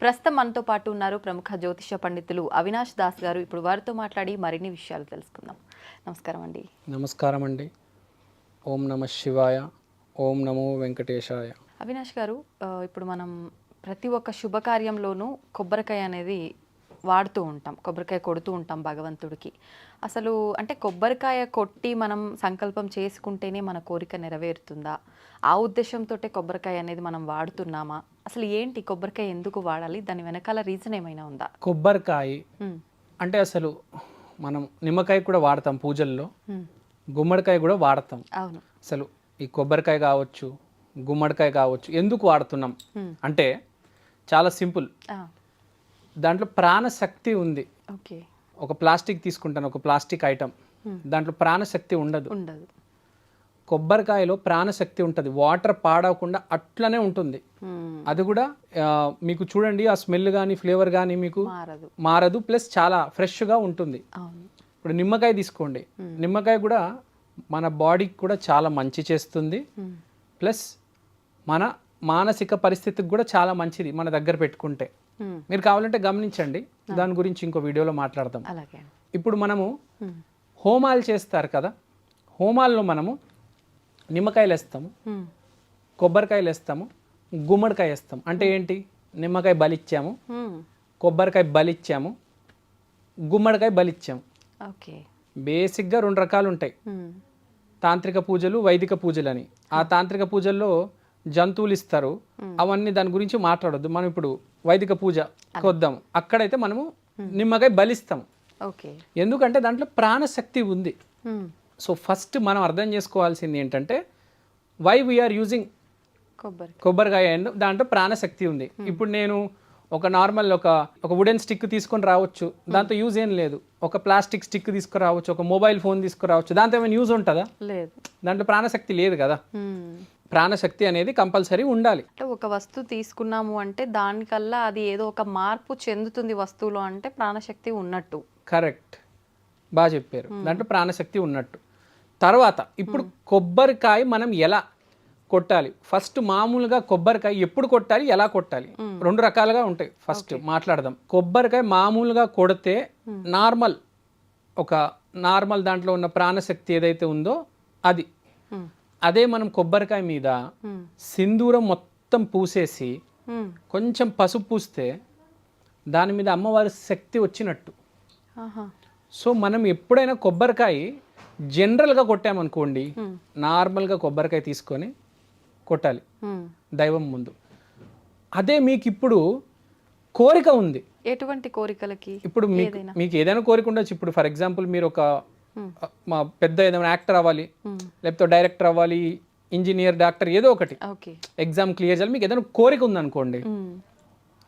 ప్రస్తుతం మనతో పాటు ఉన్నారు ప్రముఖ జ్యోతిష పండితులు అవినాష్ దాస్ గారు. ఇప్పుడు వారితో మాట్లాడి మరిన్ని విషయాలు తెలుసుకుందాం. నమస్కారం అండి. నమస్కారం అండి. ఓం నమ శివాయ ఓం నమో వెంకటేశాయ. అవినాష్ గారు ఇప్పుడు మనం ప్రతి ఒక్క శుభకార్యంలోనూ కొబ్బరికాయ అనేది వాడుతూ ఉంటాం కొబ్బరికాయ కొడుతూ ఉంటాం భగవంతుడికి. అసలు అంటే కొబ్బరికాయ కొట్టి మనం సంకల్పం చేసుకుంటేనే మన కోరిక నెరవేరుతుందా? ఆ ఉద్దేశంతో కొబ్బరికాయ అనేది మనం వాడుతున్నామా? అసలు ఏంటి కొబ్బరికాయ ఎందుకు వాడాలి? దాని వెనకాల రీజన్ ఏమైనా ఉందా? కొబ్బరికాయ అంటే అసలు మనం నిమ్మకాయ కూడా వాడతాం పూజల్లో. గుమ్మడికాయ కూడా వాడతాం. అవును. అసలు ఈ కొబ్బరికాయ కావచ్చు గుమ్మడికాయ కావచ్చు ఎందుకు వాడుతున్నాం? అంటే చాలా సింపుల్. దాంట్లో ప్రాణశక్తి ఉంది. ఓకే. ఒక ప్లాస్టిక్ తీసుకుంటాను ఒక ప్లాస్టిక్ ఐటమ్. దాంట్లో ప్రాణశక్తి ఉండదు. ఉండదు. కొబ్బరికాయలో ప్రాణశక్తి ఉంటుంది. వాటర్ పాడవకుండా అట్లనే ఉంటుంది. ఉమ్, అది కూడా మీకు చూడండి ఆ స్మెల్ కానీ ఫ్లేవర్ కానీ మీకు మారదు. ప్లస్ చాలా ఫ్రెష్గా ఉంటుంది. ఇప్పుడు నిమ్మకాయ తీసుకోండి. నిమ్మకాయ కూడా మన బాడీకి కూడా చాలా మంచి చేస్తుంది. ప్లస్ మన మానసిక పరిస్థితికి కూడా చాలా మంచిది మన దగ్గర పెట్టుకుంటే. మీరు కావాలంటే గమనించండి. దాని గురించి ఇంకో వీడియోలో అండి. ఇప్పుడు మనము ఉమ్, హోమాలు చేస్తారు కదా? హోమాల్లో మనము నిమ్మకాయలు వేస్తాము. కొబ్బరికాయలు వేస్తాము. గుమ్మడికాయ వేస్తాం అంటే ఏంటి? నిమ్మకాయ బలిచ్చాము. కొబ్బరికాయ బలిచ్చాము. గుమ్మడికాయ బలిచ్చాము. ఓకే. బేసిక్గా రెండు రకాలు ఉంటాయి. తాంత్రిక పూజలు వైదిక పూజలు అని ఆ తాంత్రిక పూజల్లో జంతువులు ఇస్తారు అవన్నీ దాని గురించి మాట్లాడొద్దు. మనం ఇప్పుడు వైదిక పూజ కొద్దాం. అక్కడైతే మనము నిమ్మకాయ బలిస్తాం. ఓకే. ఎందుకంటే దాంట్లో ప్రాణశక్తి ఉంది. సో ఫస్ట్ మనం అర్థం చేసుకోవాల్సింది ఏంటంటే వై వీఆర్ యూజింగ్ కొబ్బరి. కొబ్బరికాయ అండ్ దాంట్లో ప్రాణశక్తి ఉంది. ఇప్పుడు నేను ఒక నార్మల్ ఒక ఒక వుడెన్ స్టిక్ తీసుకొని రావచ్చు. దాంతో యూజ్ ఏం లేదు. ఒక ప్లాస్టిక్ స్టిక్ తీసుకురావచ్చు ఒక మొబైల్ ఫోన్ తీసుకురావచ్చు. దాంతో ఏమైనా యూజ్ ఉంటుందా? లేదు. దాంట్లో ప్రాణశక్తి లేదు కదా. ప్రాణశక్తి అనేది కంపల్సరీ ఉండాలి. అంటే ఒక వస్తువు తీసుకున్నాము అంటే దానికల్లా అది ఏదో ఒక మార్పు చెందుతుంది వస్తువులో అంటే ప్రాణశక్తి ఉన్నట్టు. కరెక్ట్. బాగా చెప్పారు. దాంట్లో ప్రాణశక్తి ఉన్నట్టు. తర్వాత ఇప్పుడు కొబ్బరికాయ మనం ఎలా కొట్టాలి? ఫస్ట్ మామూలుగా కొబ్బరికాయ ఎప్పుడు కొట్టాలి? ఎలా కొట్టాలి? రెండు రకాలుగా ఉంటాయి. ఫస్ట్ మాట్లాడదాం. కొబ్బరికాయ మామూలుగా కొడితే నార్మల్ ఒక నార్మల్ దాంట్లో ఉన్న ప్రాణశక్తి ఏదైతే ఉందో అది. అదే మనం కొబ్బరికాయ మీద సింధూరం మొత్తం పూసేసి కొంచెం పసుపు పూస్తే దాని మీద అమ్మవారి శక్తి వచ్చినట్టు. సో మనం ఎప్పుడైనా కొబ్బరికాయ జనరల్గా కొట్టామనుకోండి. నార్మల్గా కొబ్బరికాయ తీసుకొని కొట్టాలి. దైవం ముందు. అదే మీకు ఇప్పుడు కోరిక ఉంది. ఎటువంటి కోరికలకి? ఇప్పుడు మీకు మీకు ఏదైనా కోరిక ఉండొచ్చు. ఇప్పుడు ఫర్ ఎగ్జాంపుల్ మీరు ఒక. మా పెద్ద ఏదైనా యాక్టర్ అవ్వాలి లేకపోతే డైరెక్టర్ అవ్వాలి ఇంజనీర్ డాక్టర్ ఏదో ఒకటి. ఎగ్జామ్ క్లియర్ చేయాలి మీకు ఏదైనా కోరిక ఉందనుకోండి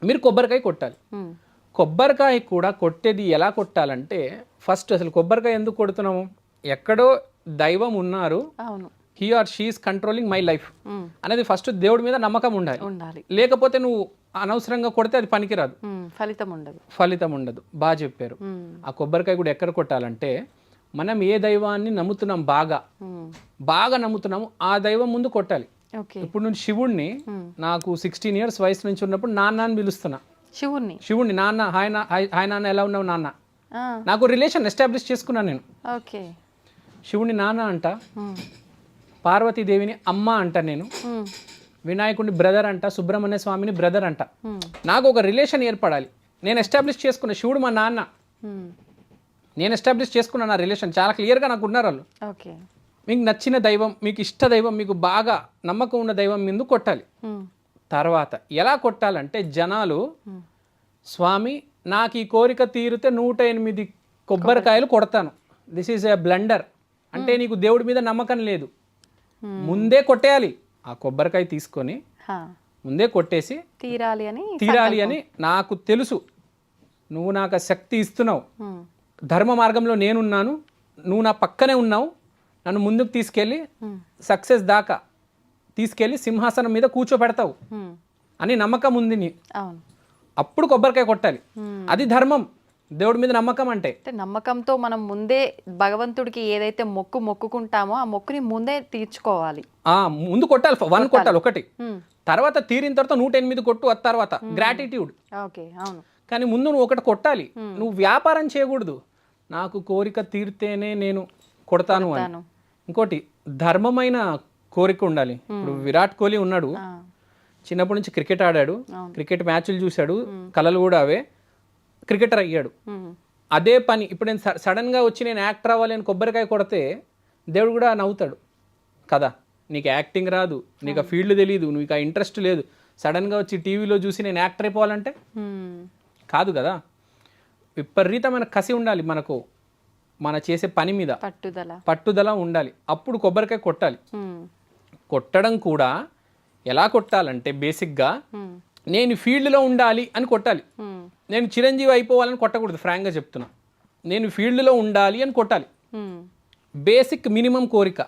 మీరు కొబ్బరికాయ కొట్టాలి. కొబ్బరికాయ కూడా కొట్టేది ఎలా కొట్టాలంటే ఫస్ట్ అసలు కొబ్బరికాయ ఎందుకు కొడుతున్నాము? ఎక్కడో దైవం ఉన్నారు. He or she's controlling my. Life అనేది ఫస్ట్ దేవుడి మీద నమ్మకం ఉండాలి. ఉండాలి. లేకపోతే నువ్వు అనవసరంగా కొడితే అది పనికిరాదు. ఫలితం ఉండదు. ఫలితం ఉండదు. బాగా చెప్పారు. ఆ కొబ్బరికాయ కూడా ఎక్కడ కొట్టాలంటే మనం ఏ దైవాన్ని నమ్ముతున్నాం బాగా ఉమ్, బాగా నమ్ముతున్నాము ఆ దైవం ముందు కొట్టాలి. ఇప్పుడు నేను శివుణ్ణి Hmm. నాకు సిక్స్టీన్ ఇయర్స్ వయసు నుంచి ఉన్నప్పుడు నాన్న అని పిలుస్తున్నా. శివుణ్ణి? శివుణ్ణి నాన్న హాయ్ హాయ్ నాన్న ఎలా ఉన్నావు నాన్న? నాకు రిలేషన్ ఎస్టాబ్లిష్ చేసుకున్నాను నేను. ఓకే శివుని నాన్న అంట ఉమ్, పార్వతీదేవిని అమ్మ అంట నేను. వినాయకుడిని బ్రదర్ అంట సుబ్రహ్మణ్య స్వామిని బ్రదర్ అంట. నాకు ఒక రిలేషన్ ఏర్పడాలి. నేను ఎస్టాబ్లిష్ చేసుకున్న శివుడు మా నాన్న. నేను ఎస్టాబ్లిష్ చేసుకున్న నా రిలేషన్ చాలా క్లియర్గా నాకు ఉన్నారు వాళ్ళు. ఓకే. మీకు నచ్చిన దైవం మీకు ఇష్ట దైవం మీకు బాగా నమ్మకం ఉన్న దైవం మీద కొట్టాలి. ఉమ్, తర్వాత ఎలా కొట్టాలంటే జనాలు ఉమ్, స్వామి నాకు ఈ కోరిక తీరితే నూట ఎనిమిది కొబ్బరికాయలు కొడతాను. దిస్ ఈజ్ ఎ బ్లండర్ అంటే నీకు దేవుడి మీద నమ్మకం లేదు. Hmm. ముందే కొట్టేయాలి. ఆ కొబ్బరికాయ తీసుకొని ముందే కొట్టేసి తీరాలి అని తీరాలి అని నాకు తెలుసు. నువ్వు నాకు శక్తి ఇస్తున్నావు. ధర్మ మార్గంలో నేనున్నాను నువ్వు నా పక్కనే ఉన్నావు నన్ను ముందుకు తీసుకెళ్ళి సక్సెస్ దాకా తీసుకెళ్ళి సింహాసనం మీద కూర్చోపెడతావు ఉమ్, అని నమ్మకం ఉంది నీ. అప్పుడు కొబ్బరికాయ కొట్టాలి. అది ధర్మం. దేవుడి మీద నమ్మకం అంటే. నమ్మకంతో మనం ముందే భగవంతుడికి ఏదైతే మొక్కు మొక్కుకుంటామో ఆ మొక్కుని ముందే తీర్చుకోవాలి. ఆ ముందు కొట్టాలి వన్ కొట్టాలి. ఒకటి. తర్వాత తీరిన తర్వాత నూట ఎనిమిది కొట్టు తర్వాత. గ్రాటిట్యూడ్. ఓకే అవును. కానీ ముందు నువ్వు ఒకటి కొట్టాలి. నువ్వు వ్యాపారం చేయకూడదు. నాకు కోరిక తీరితేనే నేను కొడతాను అని. ఇంకోటి ధర్మమైన కోరిక ఉండాలి. ఇప్పుడు విరాట్ కోహ్లీ ఉన్నాడు. చిన్నప్పటి నుంచి క్రికెట్ ఆడాడు. క్రికెట్ మ్యాచ్లు చూశాడు. కళలు కూడా అవే. క్రికెటర్ అయ్యాడు. అదే పని. ఇప్పుడు నేను సడన్గా వచ్చి నేను యాక్టర్ అవ్వాలి అని కొబ్బరికాయ కొడితే దేవుడు కూడా నవ్వుతాడు. కదా నీకు యాక్టింగ్ రాదు. నీకు ఆ ఫీల్డ్ తెలియదు నీకు ఆ ఇంట్రెస్ట్ లేదు. సడన్గా వచ్చి టీవీలో చూసి నేను యాక్టర్ అయిపోవాలంటే? కాదు కదా? విపరీతమైన కసి ఉండాలి మనకు. మన చేసే పని మీద. పట్టుదల. పట్టుదల ఉండాలి. అప్పుడు కొబ్బరికాయ కొట్టాలి. కొట్టడం కూడా ఎలా కొట్టాలంటే బేసిక్గా నేను ఫీల్డ్లో ఉండాలి అని కొట్టాలి. నేను చిరంజీవి అయిపోవాలని కొట్టకూడదు ఫ్రాంక్గా చెప్తున్నా. నేను ఫీల్డ్లో ఉండాలి అని కొట్టాలి. బేసిక్ మినిమం కోరిక.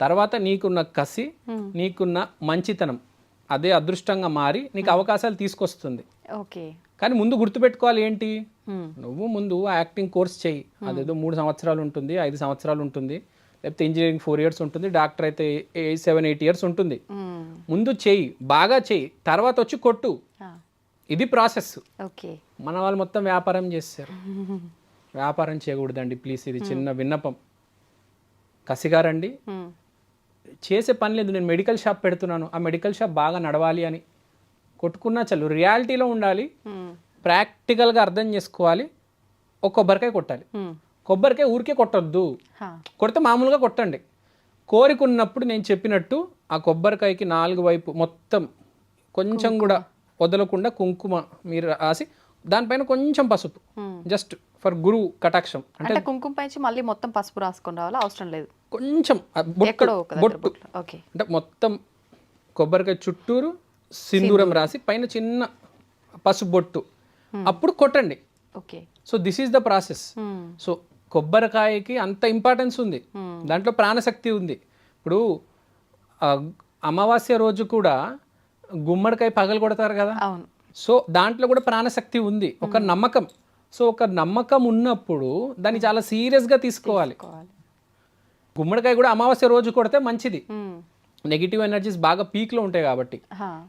తర్వాత నీకున్న కసి. నీకున్న మంచితనం. అదే అదృష్టంగా మారి నీకు అవకాశాలు తీసుకొస్తుంది. ఓకే. కానీ ముందు గుర్తుపెట్టుకోవాలి ఏంటి? నువ్వు ముందు యాక్టింగ్ కోర్స్ చెయ్యి అదేదో మూడు సంవత్సరాలు ఉంటుంది ఐదు సంవత్సరాలు ఉంటుంది లేకపోతే ఇంజనీరింగ్ ఫోర్ ఇయర్స్ ఉంటుంది డాక్టర్ అయితే సెవెన్ ఎయిట్ ఇయర్స్ ఉంటుంది. ముందు చెయ్యి బాగా చెయ్యి తర్వాత వచ్చి కొట్టు. ఇది ప్రాసెస్. ఓకే. మన వాళ్ళు మొత్తం వ్యాపారం చేస్తారు. వ్యాపారం చేయకూడదండి ప్లీజ్ ఇది చిన్న విన్నపం. కసిగారండి. చేసే పని లేదు నేను మెడికల్ షాప్ పెడుతున్నాను. ఆ మెడికల్ షాప్ బాగా నడవాలి అని. కొట్టుకున్నా చల్లు రియాలిటీలో ఉండాలి. ప్రాక్టికల్గా అర్థం చేసుకోవాలి. ఒక కొబ్బరికాయ కొట్టాలి. ఉమ్, కొబ్బరికాయ ఊరికే కొట్టొద్దు. కొడితే మామూలుగా కొట్టండి. కోరిక ఉన్నప్పుడు నేను చెప్పినట్టు ఆ కొబ్బరికాయకి నాలుగు వైపు మొత్తం కొంచెం కూడా వదలకుండా కుంకుమ మీరు రాసి దానిపైన కొంచెం పసుపు. జస్ట్ ఫర్ గురు కటాక్షం. అంటే కుంకుమ పైచి మళ్ళీ మొత్తం పసుపు రాసుకొని రావాలా? అవసరం లేదు. కొంచెం బొట్టు బొట్టు. అంటే మొత్తం కొబ్బరికాయ చుట్టూరు సింధూరం రాసి పైన చిన్న పసుపు బొట్టు. అప్పుడు కొట్టండి. Okay. So this is the process so కొబ్బరికాయకి అంత ఇంపార్టెన్స్ ఉంది. Hmm. దాంట్లో ప్రాణశక్తి ఉంది. ఇప్పుడు అమావాస్య రోజు కూడా గుమ్మడికాయ పగలు కొడతారు కదా? సో దాంట్లో కూడా ప్రాణశక్తి ఉంది. ఒక నమ్మకం. సో ఒక నమ్మకం ఉన్నప్పుడు దాన్ని చాలా సీరియస్గా తీసుకోవాలి. గుమ్మడికాయ కూడా అమావాస్య రోజు కొడితే మంచిది. నెగిటివ్ ఎనర్జీస్ బాగా పీక్లో ఉంటాయి కాబట్టి.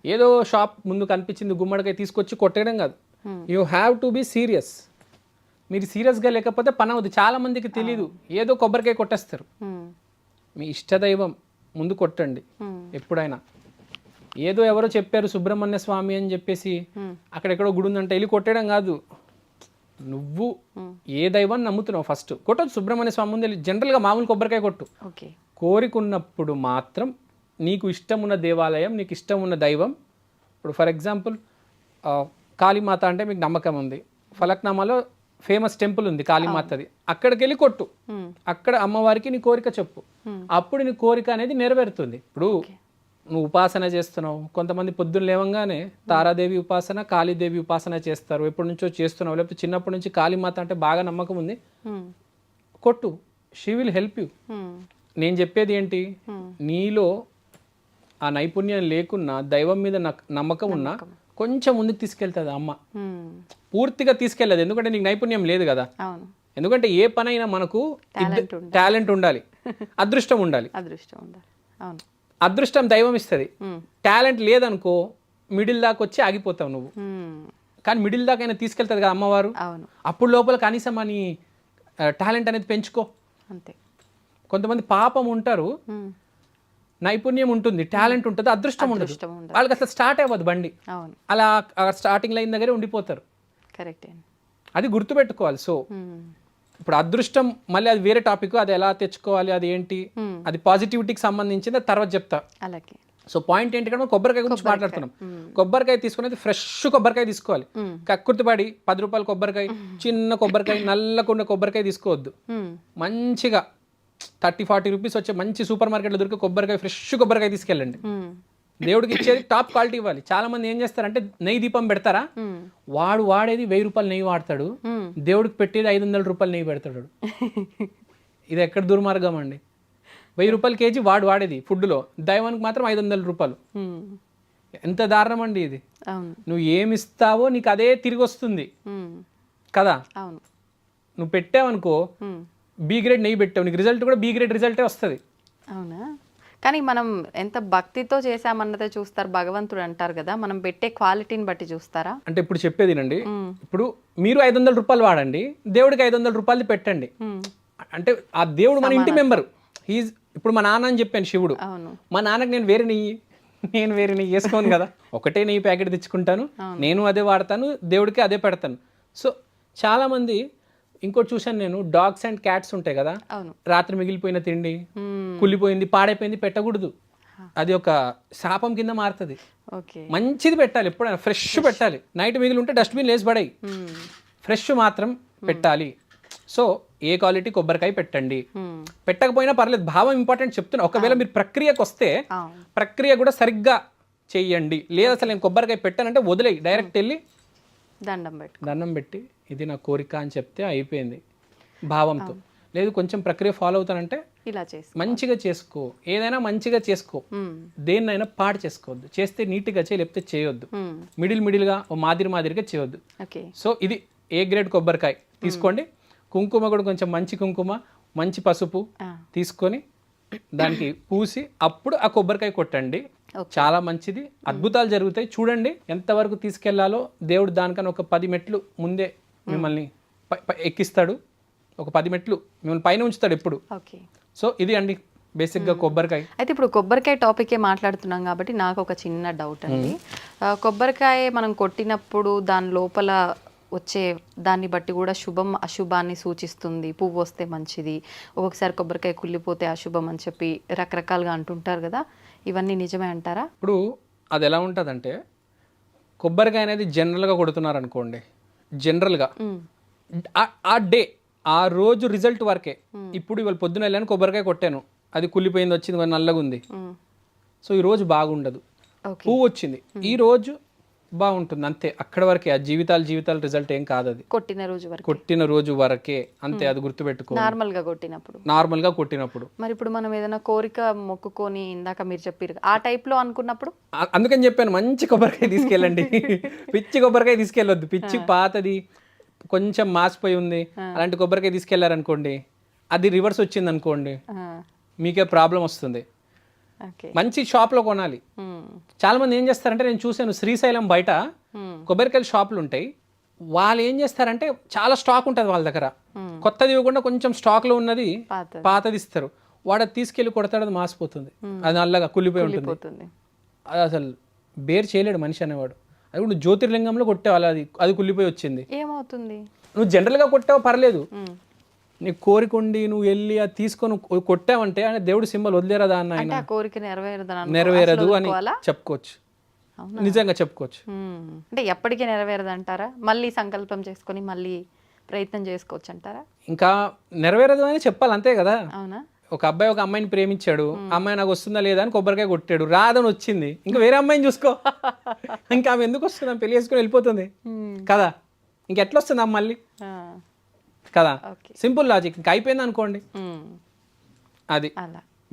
ఏదో షాప్ ముందు కనిపించింది గుమ్మడికాయ తీసుకొచ్చి కొట్టేయడం కాదు. Hmm. You have to be serious మీరు సీరియస్గా లేకపోతే పని అవుతుంది చాలా మందికి తెలియదు ఏదో కొబ్బరికాయ కొట్టేస్తారు. ఉమ్, మీ ఇష్టదైవం ముందు కొట్టండి. ఉమ్, ఎప్పుడైనా. ఏదో ఎవరో చెప్పారు సుబ్రహ్మణ్య స్వామి అని చెప్పేసి ఉమ్, అక్కడెక్కడో గుడి ఉందంటే వెళ్ళి కొట్టేయడం కాదు. నువ్వు ఏ దైవాన్ని నమ్ముతున్నావు ఫస్ట్ కొట్టదు సుబ్రహ్మణ్య స్వామి ముందు వెళ్ళి జనరల్గా మామూలు కొబ్బరికాయ కొట్టు. కోరికున్నప్పుడు మాత్రం నీకు ఇష్టం ఉన్న దేవాలయం నీకు ఇష్టం ఉన్న దైవం. ఇప్పుడు ఫర్ ఎగ్జాంపుల్ కాళీమాత అంటే మీకు నమ్మకం ఉంది. ఫలక్నామాలో ఫేమస్ టెంపుల్ ఉంది కాళీమాతది. అక్కడికి వెళ్ళి కొట్టు. అక్కడ అమ్మవారికి నీ కోరిక చెప్పు. అప్పుడు నీ కోరిక అనేది నెరవేరుతుంది. ఇప్పుడు నువ్వు ఉపాసన చేస్తున్నావు. కొంతమంది పొద్దున్న లేవంగానే తారాదేవి ఉపాసన కాళీదేవి ఉపాసన చేస్తారు. ఎప్పటి నుంచో చేస్తున్నావు. లేకపోతే చిన్నప్పటి నుంచి కాళీమాత అంటే బాగా నమ్మకం ఉంది. కొట్టు. షీ విల్ హెల్ప్ యూ నేను చెప్పేది ఏంటి? నీలో ఆ నైపుణ్యం లేకున్నా దైవం మీద నమ్మకం ఉన్నా కొంచెం ముందుకు తీసుకెళ్తుంది అమ్మ. పూర్తిగా తీసుకెళ్ళదు ఎందుకంటే నీకు నైపుణ్యం లేదు కదా. ఎందుకంటే ఏ పనైనా మనకు టాలెంట్ ఉండాలి. అదృష్టం ఉండాలి. అదృష్టం ఉండాలి. అవును. అదృష్టం దైవం ఇస్తుంది. టాలెంట్ లేదనుకో మిడిల్ దాకా వచ్చి ఆగిపోతావు నువ్వు. కానీ మిడిల్ దాకా అయినా తీసుకెళ్తుంది కదా అమ్మవారు. అప్పుడు లోపల కనీసం అని టాలెంట్ అనేది పెంచుకో. అంతే. కొంతమంది పాపం ఉంటారు. నైపుణ్యం ఉంటుంది టాలెంట్ ఉంటుంది అదృష్టం ఉండదు. వాళ్ళకి అసలు స్టార్ట్ అవ్వదు బండి. అలా స్టార్టింగ్ లైన్ దగ్గరే ఉండిపోతారు. కరెక్ట్ అది గుర్తుపెట్టుకోవాలి. సో ఇప్పుడు అదృష్టం మళ్ళీ అది వేరే టాపిక్ అది ఎలా తెచ్చుకోవాలి అది ఏంటి. అది పాజిటివిటీకి సంబంధించింది తర్వాత చెప్తా. అలాగే. సో పాయింట్ ఏంటి కంటే కొబ్బరికాయ గురించి మాట్లాడుతున్నాం. కొబ్బరికాయ తీసుకునేది ఫ్రెష్ కొబ్బరికాయ తీసుకోవాలి. కక్కుర్తిపడి పది రూపాయల కొబ్బరికాయ చిన్న కొబ్బరికాయ నల్లకున్న కొబ్బరికాయ తీసుకోవద్దు. మంచిగా థర్టీ ఫార్టీ రూపీస్ వచ్చే మంచి సూపర్ మార్కెట్లో దొరికే కొబ్బరికాయ ఫ్రెష్ కొబ్బరికాయ తీసుకెళ్ళండి. దేవుడికి ఇచ్చేది టాప్ క్వాలిటీ ఇవ్వాలి. చాలా మంది ఏం చేస్తారంటే నెయ్యి దీపం పెడతారా? వాడు వాడేది వెయ్యి రూపాయలు నెయ్యి వాడతాడు. దేవుడికి పెట్టేది ఐదు వందల రూపాయలు నెయ్యి పెడతాడు. ఇది ఎక్కడ దుర్మార్గం అండి? వెయ్యి రూపాయలు కేజీ వాడు వాడేది ఫుడ్లో. దైవానికి మాత్రం ఐదు వందల రూపాయలు. ఎంత దారుణం అండి ఇది? నువ్వు ఏమి ఇస్తావో నీకు అదే తిరిగి వస్తుంది. కదా? నువ్వు పెట్టావనుకో. బీ గ్రేడ్ నెయ్యి పెట్టావు నీకు రిజల్ట్ కూడా బీ గ్రేడ్ రిజల్టే వస్తుంది. అవునా? కానీ మనం ఎంత భక్తితో చేసామన్నదే చూస్తారు భగవంతుడు అంటారు కదా మనం పెట్టే క్వాలిటీని బట్టి చూస్తారా? అంటే ఇప్పుడు చెప్పేదినండి ఇప్పుడు మీరు ఐదు వందల రూపాయలు వాడండి దేవుడికి ఐదు వందల రూపాయలు పెట్టండి. అంటే ఆ దేవుడు మన ఇంటి మెంబర్. హీజ్ ఇప్పుడు మా నాన్న అని చెప్పాను శివుడు. అవును. మా నాన్నకి నేను వేరే నెయ్యి నేను వేరే నెయ్యి వేసుకోను కదా. ఒకటే నెయ్యి ప్యాకెట్ తెచ్చుకుంటాను నేను అదే వాడతాను దేవుడికి అదే పెడతాను. సో చాలామంది ఇంకోటి చూశాను నేను డాగ్స్ అండ్ క్యాట్స్ ఉంటాయి కదా? రాత్రి మిగిలిపోయిన తిండి. కుళ్ళిపోయింది పాడైపోయింది పెట్టకూడదు. అది ఒక శాపం కింద మారుతుంది. మంచిది పెట్టాలి ఎప్పుడైనా ఫ్రెష్ పెట్టాలి. నైట్ మిగిలి ఉంటే డస్ట్బిన్ లేసి పడాయి. ఫ్రెష్ మాత్రం పెట్టాలి. సో ఏ క్వాలిటీ కొబ్బరికాయ పెట్టండి. పెట్టకపోయినా పర్లేదు భావం ఇంపార్టెంట్ చెప్తున్నా. ఒకవేళ మీరు ప్రక్రియకు వస్తే ప్రక్రియ కూడా సరిగ్గా చెయ్యండి. లేదు అసలు నేను కొబ్బరికాయ పెట్టానంటే వదిలేయి. డైరెక్ట్ వెళ్ళి దండం పెట్టు దండం పెట్టి ఇది నా కోరిక అని చెప్తే అయిపోయింది భావంతో. లేదు కొంచెం ప్రక్రియ ఫాలో అవుతానంటే ఇలా చేసి మంచిగా చేసుకో. ఏదైనా మంచిగా చేసుకో. దేన్నైనా పాడు చేసుకోవద్దు. చేస్తే నీట్గా చేయి లేకపోతే చేయొద్దు. మిడిల్ మిడిల్గా ఓ మాదిరి మాదిరిగా చేయొద్దు. ఓకే. సో ఇది ఏ గ్రేడ్ కొబ్బరికాయ? తీసుకోండి. కుంకుమ కూడా కొంచెం మంచి కుంకుమ మంచి పసుపు. తీసుకొని దానికి పూసి అప్పుడు ఆ కొబ్బరికాయ కొట్టండి. చాలా మంచిది. అద్భుతాలు జరుగుతాయి. చూడండి ఎంతవరకు తీసుకెళ్ళాలో దేవుడు దానికన్నా ఒక పది మెట్లు ముందే మిమ్మల్ని ఎక్కిస్తాడు. ఒక పది మెట్లు మిమ్మల్ని పైన ఉంచుతాడు ఎప్పుడు. ఓకే. సో ఇది అండి బేసిక్గా కొబ్బరికాయ. అయితే ఇప్పుడు కొబ్బరికాయ టాపికే మాట్లాడుతున్నాం కాబట్టి నాకు ఒక చిన్న డౌట్ అండి. కొబ్బరికాయ మనం కొట్టినప్పుడు దాని లోపల వచ్చే దాన్ని బట్టి కూడా శుభం అశుభాన్ని సూచిస్తుంది. పువ్వు వస్తే మంచిది. ఒక్కొక్కసారి కొబ్బరికాయ కుళ్ళిపోతే అశుభం అని చెప్పి రకరకాలుగా అంటుంటారు కదా. ఇవన్నీ నిజమే అంటారా? ఇప్పుడు అది ఎలా ఉంటుందంటే కొబ్బరికాయ అనేది జనరల్గా కొడుతున్నారు అనుకోండి జనరల్గా. ఆ- డే ఆ రోజు రిజల్ట్ వరకే. ఇప్పుడు ఇవాళ పొద్దున వెళ్ళాను కొబ్బరికాయ కొట్టాను. అది కుళ్ళిపోయింది వచ్చింది నల్లగా ఉంది. సో ఈ రోజు బాగుండదు. పువ్వు వచ్చింది. ఈ రోజు బాగుంటుంది. అంతే. అక్కడ వరకే ఆ జీవితాలు జీవితాల రిజల్ట్ ఏం కాదు అది కొట్టిన రోజు వరకు. కొట్టిన రోజు వరకే. అంతే అది గుర్తుపెట్టుకో నార్మల్గా కొట్టినప్పుడు. నార్మల్గా కొట్టినప్పుడు. మరి ఇప్పుడు మనం ఏదైనా కోరిక మొక్కుకొని ఇందాక మీరు చెప్పారు ఆ టైప్లో అనుకున్నప్పుడు? ఆ- అందుకని చెప్పాను మంచి కొబ్బరికాయ తీసుకెళ్ళండి. పిచ్చి కొబ్బరికాయ తీసుకెళ్ళొద్దు. పిచ్చి పాతది కొంచెం మాసిపోయి ఉంది. అలాంటి కొబ్బరికాయ తీసుకెళ్ళారనుకోండి అది రివర్స్ వచ్చింది అనుకోండి మీకే ప్రాబ్లం వస్తుంది. మంచి షాప్లో కొనాలి. మ్మ్. చాలా మంది ఏం చేస్తారంటే నేను చూశాను శ్రీశైలం బయట మ్మ్. కొబ్బరికాయల షాపులు ఉంటాయి. వాళ్ళు ఏం చేస్తారంటే చాలా స్టాక్ ఉంటుంది వాళ్ళ దగ్గర. కొత్తది ఇవ్వకుండా కొంచెం స్టాక్లో ఉన్నది పాత పాతది ఇస్తారు. వాడు తీసుకెళ్ళి కొడతాడు అది మాసిపోతుంది. అది నల్లగా కుళ్ళిపోయి ఉంటుంది. అది అసలు బేర్ చేయలేడు మనిషి అనేవాడు. అది కూడా జ్యోతిర్లింగంలో కొట్టేవాళ్ళు అది అది కుళ్ళిపోయి వచ్చింది. ఏమవుతుంది? నువ్వు జనరల్గా కొట్టావు పర్లేదు. నీకు కోరికొండి నువ్వు వెళ్ళి అది తీసుకొని కొట్టావంటే ఆయన దేవుడి సింబల్ వదిలేరదా అన్న ఆయన? కోరిక నెరవేరదు అసలు అని? చెప్పుకోవచ్చు? నిజంగా చెప్పుకోవచ్చు. అంటే ఎప్పటికీ నెరవేరదు అంటారా? మళ్ళీ సంకల్పం చేసుకొని మళ్ళీ ప్రయత్నం చేసుకోవచ్చు అంటారా? ఇంకా నెరవేరదు అని చెప్పాలి అంతే కదా? అవునా? ఒక అబ్బాయి ఒక అమ్మాయిని ప్రేమించాడు. అమ్మాయి నాకు వస్తుందా లేదా అని కొబ్బరికాయ కొట్టాడు. రాదని వచ్చింది. ఇంకా వేరే అమ్మాయిని చూసుకో. ఇంకా ఆమె ఎందుకు వస్తుంది? పెళ్ళి చేసుకుని వెళ్ళిపోతుంది. కదా? ఇంకెట్లా వస్తుంది మళ్ళీ? కదా? Simple logic. ఇంకా అయిపోయింది అనుకోండి. అది.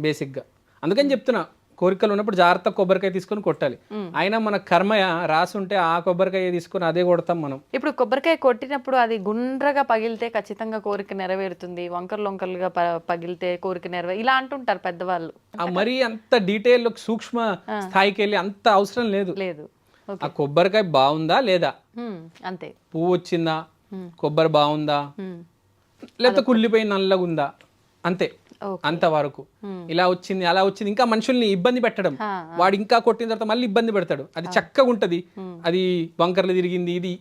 బేసిక్గా. అందుకని చెప్తున్నా కోరికలు ఉన్నప్పుడు జాగ్రత్త కొబ్బరికాయ తీసుకొని కొట్టాలి. అయినా మన కర్మయ రాసి ఉంటే ఆ కొబ్బరికాయ తీసుకొని అదే కొడతాం మనం. ఇప్పుడు కొబ్బరికాయ కొట్టినప్పుడు అది గుండ్రగా పగిలితే ఖచ్చితంగా కోరిక నెరవేరుతుంది. వంకర్లు వంకర్లుగా పగిలితే కోరిక నెరవే ఇలా అంటుంటారు పెద్దవాళ్ళు. ఆ మరీ అంత డీటెయిల్ సూక్ష్మ స్థాయికి వెళ్ళి అంత అవసరం లేదు. లేదు. ఆ కొబ్బరికాయ బాగుందా లేదా. అంతే. పువ్వు వచ్చిందా? కొబ్బరి బాగుందా. లేకపోతే కుళ్ళిపోయి నల్లగా ఉందా అంతే ఓకే. అంతవరకు ఇలా వచ్చింది అలా వచ్చింది. ఇంకా మనుషుల్ని ఇబ్బంది పెట్టడం. వాడు ఇంకా కొట్టిన తర్వాత మళ్ళీ ఇబ్బంది పెడతాడు. అది చక్కగా ఉంటది. అది వంకర్లు తిరిగింది ఇది.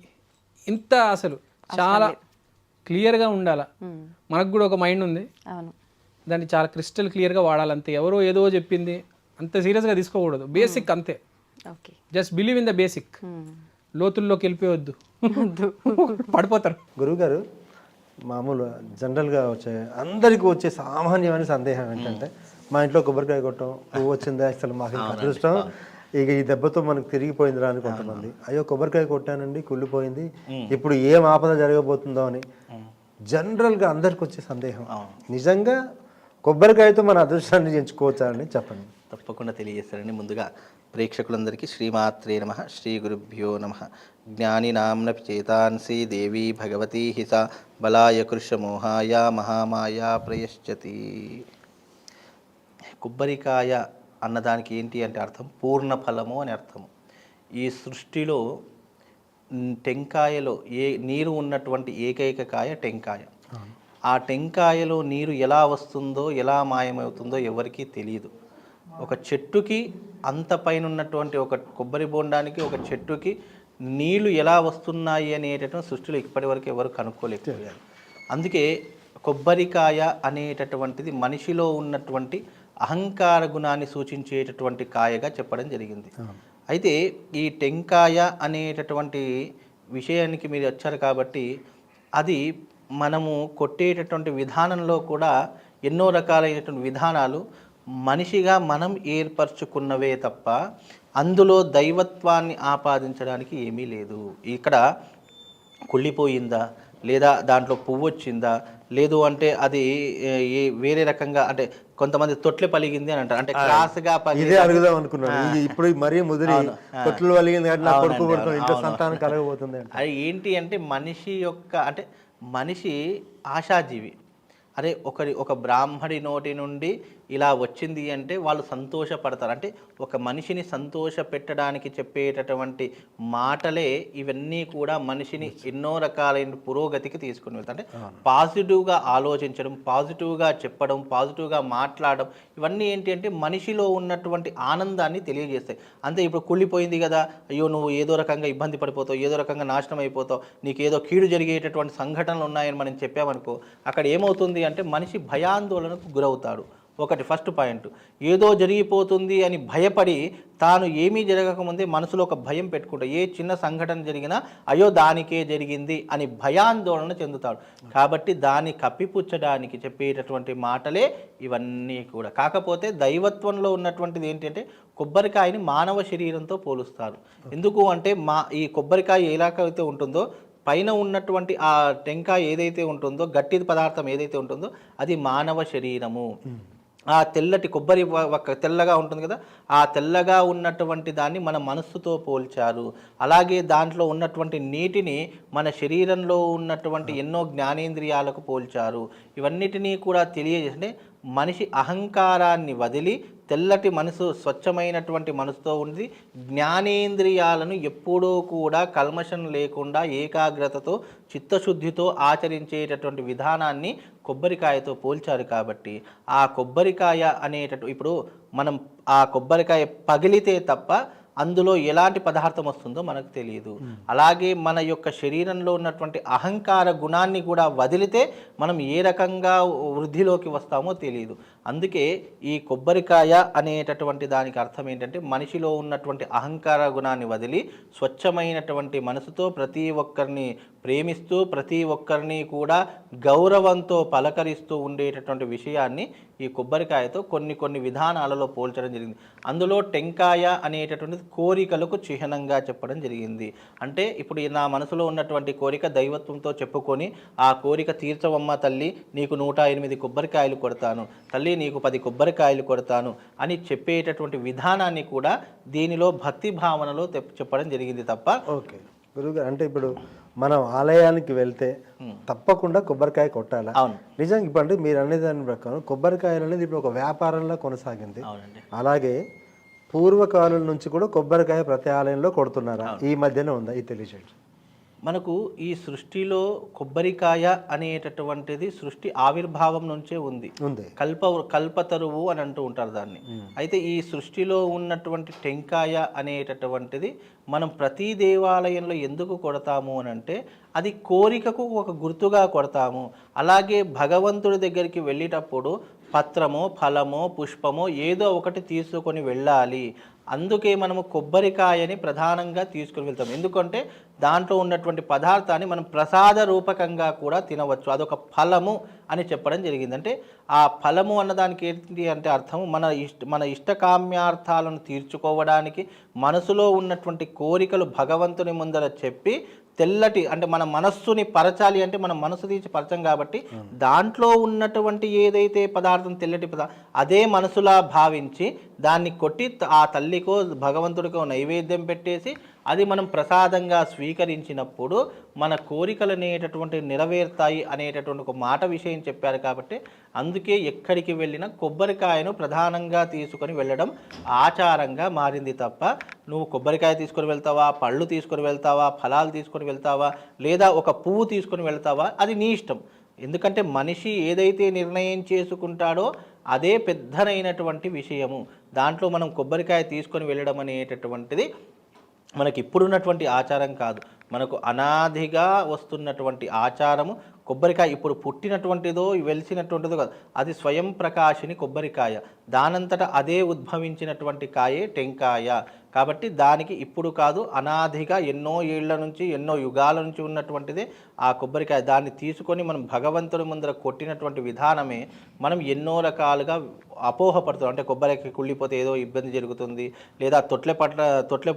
ఇంత అసలు. చాలా క్లియర్గా ఉండాల. మనకు కూడా ఒక మైండ్ ఉంది. అవును. దాన్ని చాలా క్రిస్టల్ క్లియర్గా వాడాలి అంతే ఎవరో ఏదో చెప్పింది. అంత సీరియస్గా తీసుకోకూడదు. బేసిక్ అంతే. Okay. Just believe in the basic. లోతుల్లోకి వెళ్ళిపోవద్దు. పడిపోతారు. గురువుగారు మామూలు జనరల్గా వచ్చే అందరికీ వచ్చే సామాన్యమైన సందేహం ఏంటంటే మా ఇంట్లో కొబ్బరికాయ కొట్టం పువ్వు వచ్చిందా అసలు మాకు అదృష్టం. ఇక ఈ దెబ్బతో మనకు తిరిగిపోయిందిరా అని కొంతమంది. అయ్యో కొబ్బరికాయ కొట్టానండి కుళ్ళిపోయింది. ఇప్పుడు ఏం ఆపద జరగబోతుందో అని. జనరల్గా అందరికి వచ్చే సందేహం నిజంగా కొబ్బరికాయతో మన అదృష్టాన్ని ఎంచుకోవచ్చా అని చెప్పండి. తప్పకుండా తెలియజేస్తారండి ముందుగా ప్రేక్షకులందరికీ శ్రీమాత్రే నమ శ్రీ గురుభ్యో నమ. జ్ఞాని నామ్నపి చేతాన్సి దేవీ భగవతీ హిస బలాయ కృషమోహాయ మహామాయ ప్రయశ్చతి. కొబ్బరికాయ అన్నదానికి ఏంటి అంటే అర్థం? పూర్ణ ఫలము అని అర్థం. ఈ సృష్టిలో టెంకాయలో ఏ నీరు ఉన్నటువంటి ఏకైక కాయ టెంకాయ. ఆ టెంకాయలో నీరు ఎలా వస్తుందో ఎలా మాయమవుతుందో ఎవరికీ తెలియదు ఒక చెట్టుకి అంత పైన ఉన్నటువంటి ఒక కొబ్బరి బోండానికి ఒక చెట్టుకి నీళ్ళు ఎలా వస్తున్నాయి అనేటటువంటి సృష్టిలో ఇప్పటివరకు ఎవరు కనుక్కోలేకపోయారు అందుకే కొబ్బరికాయ అనేటటువంటిది మనిషిలో ఉన్నటువంటి అహంకార గుణాన్ని సూచించేటటువంటి కాయగా చెప్పడం జరిగింది. అయితే ఈ టెంకాయ అనేటటువంటి విషయానికి మీరు వచ్చారు కాబట్టి అది మనము కొట్టేటటువంటి విధానంలో కూడా ఎన్నో రకాలైనటువంటి విధానాలు మనిషిగా మనం ఏర్పరచుకున్నవే తప్ప అందులో దైవత్వాన్ని ఆపాదించడానికి ఏమీ లేదు. ఇక్కడ కుళ్ళిపోయిందా? లేదా దాంట్లో పువ్వు వచ్చిందా? లేదు అంటే అది ఏ, వేరే రకంగా అంటే కొంతమంది తొట్లె పలిగింది అని అంటారు. అంటే క్రాస్గా ఇదే పలిగి అడుగుదాం అనుకున్నాను. ఇది ఇప్పుడు మరీ ముదిరి వలిగింది కాబట్టి నా కొడుకు ఇంట్లో సంతానం కలగబోతుంది అంటే అది ఏంటి అంటే మనిషి యొక్క అంటే మనిషి ఆశాజీవి. అరే ఒకరి ఒక బ్రాహ్మడి నోటి నుండి ఇలా వచ్చింది అంటే వాళ్ళు సంతోషపడతారు. అంటే ఒక మనిషిని సంతోష పెట్టడానికి చెప్పేటటువంటి మాటలే ఇవన్నీ కూడా మనిషిని ఎన్నో రకాలైన పురోగతికి తీసుకుని వెళ్తాయి. అంటే పాజిటివ్గా ఆలోచించడం పాజిటివ్గా చెప్పడం పాజిటివ్గా మాట్లాడడం ఇవన్నీ ఏంటి అంటే మనిషిలో ఉన్నటువంటి ఆనందాన్ని తెలియజేస్తాయి. అంతే ఇప్పుడు కుళ్ళిపోయింది కదా అయ్యో నువ్వు ఏదో రకంగా ఇబ్బంది పడిపోతావు ఏదో రకంగా నాశనం అయిపోతావు నీకు ఏదో కీడు జరిగేటటువంటి సంఘటనలు ఉన్నాయని మనం చెప్పామనుకో అక్కడ ఏమవుతుంది అంటే మనిషి భయాందోళనకు గురవుతాడు. ఒకటి ఫస్ట్ పాయింట్. ఏదో జరిగిపోతుంది అని భయపడి తాను ఏమీ జరగకముందే మనసులో ఒక భయం పెట్టుకుంటాడు ఏ చిన్న సంఘటన జరిగినా అయ్యో దానికే జరిగింది అని భయాందోళన చెందుతాడు. కాబట్టి దాన్ని కప్పిపుచ్చడానికి చెప్పేటటువంటి మాటలే ఇవన్నీ కూడా. కాకపోతే దైవత్వంలో ఉన్నటువంటిది ఏంటంటే కొబ్బరికాయని మానవ శరీరంతో పోలుస్తారు. ఎందుకు అంటే మా ఈ కొబ్బరికాయ ఎలాగైతే ఉంటుందో పైన ఉన్నటువంటి ఆ టెంకాయ ఏదైతే ఉంటుందో గట్టి పదార్థం ఏదైతే ఉంటుందో అది మానవ శరీరము. ఆ తెల్లటి కొబ్బరి ఒక తెల్లగా ఉంటుంది కదా ఆ తెల్లగా ఉన్నటువంటి దాన్ని మన మనస్సుతో పోల్చారు. అలాగే దాంట్లో ఉన్నటువంటి నీటిని మన శరీరంలో ఉన్నటువంటి ఎన్నో జ్ఞానేంద్రియాలకు పోల్చారు. ఇవన్నిటినీ కూడా తెలియజేస్తే మనిషి అహంకారాన్ని వదిలి తెల్లటి మనసు స్వచ్ఛమైనటువంటి మనసుతో ఉంది జ్ఞానేంద్రియాలను ఎప్పుడూ కూడా కల్మషం లేకుండా ఏకాగ్రతతో చిత్తశుద్ధితో ఆచరించేటటువంటి విధానాన్ని కొబ్బరికాయతో పోల్చారు కాబట్టి ఆ కొబ్బరికాయ అనేటటు ఇప్పుడు మనం ఆ కొబ్బరికాయ పగిలితే తప్ప అందులో ఎలాంటి పదార్థం వస్తుందో మనకు తెలియదు. అలాగే మన యొక్క శరీరంలో ఉన్నటువంటి అహంకార గుణాన్ని కూడా వదిలితే మనం ఏ రకంగా వృద్ధిలోకి వస్తామో తెలియదు. అందుకే ఈ కొబ్బరికాయ అనేటటువంటి దానికి అర్థం ఏంటంటే మనిషిలో ఉన్నటువంటి అహంకార గుణాన్ని వదిలి స్వచ్ఛమైనటువంటి మనసుతో ప్రతి ఒక్కరిని ప్రేమిస్తూ ప్రతి ఒక్కరిని కూడా గౌరవంతో పలకరిస్తూ ఉండేటటువంటి విషయాన్ని ఈ కొబ్బరికాయతో కొన్ని కొన్ని విధానాలలో పోల్చడం జరిగింది. అందులో టెంకాయ అనేటటువంటిది కోరికలకు చిహ్నంగా చెప్పడం జరిగింది. అంటే ఇప్పుడు ఈ నా మనసులో ఉన్నటువంటి కోరిక దైవత్వంతో చెప్పుకొని ఆ కోరిక తీర్చవమ్మ తల్లి నీకు నూట ఎనిమిది కొబ్బరికాయలు కొడతాను. తల్లి నీకు పది కొబ్బరికాయలు కొడతాను అని చెప్పేటటువంటి విధానాన్ని కూడా దీనిలో భక్తి భావనలో చెప్పడం జరిగింది తప్ప ఓకే. గురువుగారు అంటే ఇప్పుడు మనం ఆలయానికి వెళ్తే తప్పకుండా కొబ్బరికాయ కొట్టాలా? నిజంగా ఇప్పుడు అంటే మీరు అనే దాని ప్రకారం కొబ్బరికాయలు అనేది ఇప్పుడు ఒక వ్యాపారంలో కొనసాగింది. అలాగే పూర్వకాలం నుంచి కూడా కొబ్బరికాయ ప్రతి ఆలయంలో కొడుతున్నారా? ఈ మధ్యనే ఉందా ఇది తెలియజేయండి మనకు ఈ సృష్టిలో కొబ్బరికాయ అనేటటువంటిది సృష్టి ఆవిర్భావం నుంచే ఉంది. కల్ప కల్పతరువు అని అంటూ ఉంటారు దాన్ని. అయితే ఈ సృష్టిలో ఉన్నటువంటి టెంకాయ అనేటటువంటిది మనం ప్రతి దేవాలయంలో ఎందుకు కొడతాము అని అంటే అది కోరికకు ఒక గుర్తుగా కొడతాము. అలాగే భగవంతుడి దగ్గరికి వెళ్ళేటప్పుడు పత్రమో ఫలమో పుష్పమో ఏదో ఒకటి తీసుకొని వెళ్ళాలి. అందుకే మనము కొబ్బరికాయని ప్రధానంగా తీసుకుని వెళ్తాం. ఎందుకంటే దాంట్లో ఉన్నటువంటి పదార్థాన్ని మనం ప్రసాద రూపకంగా కూడా తినవచ్చు. అదొక ఫలము అని చెప్పడం జరిగింది. అంటే ఆ ఫలము అన్నదానికి ఏంటి అంటే అర్థము మన ఇష్ట మన ఇష్టకామ్యార్థాలను తీర్చుకోవడానికి మనసులో ఉన్నటువంటి కోరికలు భగవంతుని ముందర చెప్పి తెల్లటి అంటే మన మనస్సుని పరచాలి అంటే మన మనసు తీసి పరచం కాబట్టి దాంట్లో ఉన్నటువంటి ఏదైతే పదార్థం తెల్లటి పదార్థం అదే మనసులా భావించి దాన్ని కొట్టి ఆ తల్లికో భగవంతుడికో నైవేద్యం పెట్టేసి అది మనం ప్రసాదంగా స్వీకరించినప్పుడు మన కోరికలు అనేటటువంటి నెరవేరుతాయి అనేటటువంటి ఒక మాట విషయం చెప్పారు కాబట్టి అందుకే ఎక్కడికి వెళ్ళినా కొబ్బరికాయను ప్రధానంగా తీసుకొని వెళ్ళడం ఆచారంగా మారింది తప్ప నువ్వు కొబ్బరికాయ తీసుకొని వెళ్తావా పళ్ళు తీసుకొని వెళ్తావా ఫలాలు తీసుకొని వెళ్తావా లేదా ఒక పువ్వు తీసుకొని వెళ్తావా అది నీ ఇష్టం. ఎందుకంటే మనిషి ఏదైతే నిర్ణయం చేసుకుంటాడో అదే పెద్దనైనటువంటి విషయము. దాంట్లో మనం కొబ్బరికాయ తీసుకొని వెళ్ళడం అనేటటువంటిది మనకి ఇప్పుడున్నటువంటి ఆచారం కాదు. మనకు అనాదిగా వస్తున్నటువంటి ఆచారము కొబ్బరికాయ ఇప్పుడు పుట్టినటువంటిదో వెలిసినటువంటిదో కాదు. అది స్వయం ప్రకాశిని కొబ్బరికాయ. దానంతట అదే ఉద్భవించినటువంటి కాయే టెంకాయ. కాబట్టి దానికి ఇప్పుడు కాదు అనాదిగా ఎన్నో ఏళ్ళ నుంచి ఎన్నో యుగాల నుంచి ఉన్నటువంటిదే ఆ కొబ్బరికాయ దాన్ని తీసుకొని మనం భగవంతుడి ముందర కొట్టినటువంటి విధానమే మనం ఎన్నో రకాలుగా అపోహపడుతాం అంటే కొబ్బరికాయ కుళ్ళిపోతే ఏదో ఇబ్బంది జరుగుతుంది లేదా తొట్లె పట్ల తొట్లె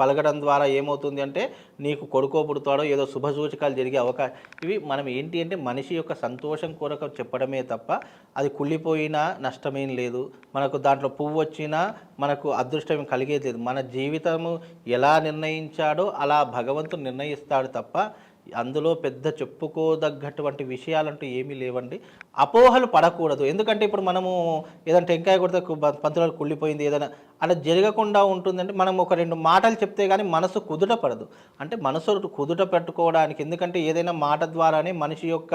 పలగడం ద్వారా ఏమవుతుంది అంటే నీకు కొడుకో పుడతాడో ఏదో శుభ సూచకాలు జరిగే అవకాశం ఇవి మనం ఏంటి అంటే మనిషి యొక్క సంతోషం కొరకు చెప్పడమే తప్ప అది కుళ్ళిపోయినా నష్టమేం లేదు. మనకు దాంట్లో పువ్వు వచ్చినా మనకు అదృష్టం కలిగేది లేదు. మన జీవితము ఎలా నిర్ణయించాడో అలా భగవంతుడు నిర్ణయిస్తాడు తప్ప అందులో పెద్ద చెప్పుకోదగ్గటువంటి విషయాలంటూ ఏమీ లేవండి. అపోహలు పడకూడదు. ఎందుకంటే ఇప్పుడు మనము ఏదైనా టెంకాయ కొడితే పంతులకు కుళ్ళిపోయింది ఏదైనా అలా జరగకుండా ఉంటుందంటే మనం ఒక రెండు మాటలు చెప్తే కానీ మనసు కుదుట పడదు. అంటే మనసు కుదుట పెట్టుకోవడానికి ఎందుకంటే ఏదైనా మాట ద్వారానే మనిషి యొక్క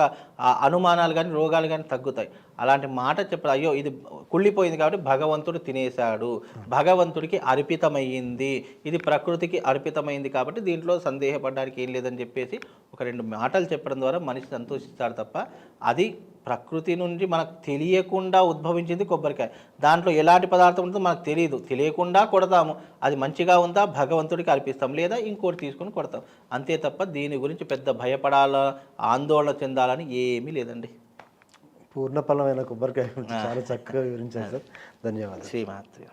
అనుమానాలు కానీ రోగాలు కానీ తగ్గుతాయి. అలాంటి మాట చెప్పడం అయ్యో ఇది కుళ్ళిపోయింది కాబట్టి భగవంతుడు తినేశాడు భగవంతుడికి అర్పితమయ్యింది ఇది ప్రకృతికి అర్పితమైంది కాబట్టి దీంట్లో సందేహపడడానికి ఏం లేదని చెప్పేసి ఒక రెండు మాటలు చెప్పడం ద్వారా మనిషి సంతోషిస్తాడు తప్ప అది ప్రకృతి నుండి మనకు తెలియకుండా ఉద్భవించింది కొబ్బరికాయ. దాంట్లో ఎలాంటి పదార్థం ఉంటుందో మనకు తెలియదు. తెలియకుండా కొడతాము. అది మంచిగా ఉందా? భగవంతుడికి అర్పిస్తాం. లేదా ఇంకోటి తీసుకొని కొడతాం. అంతే తప్ప దీని గురించి పెద్ద భయపడాల ఆందోళన చెందాలని ఏమీ లేదండి. పూర్ణఫలమైన కొబ్బరికాయ చాలా చక్కగా వివరించారు సార్. ధన్యవాదాలు. శ్రీమాత్రి.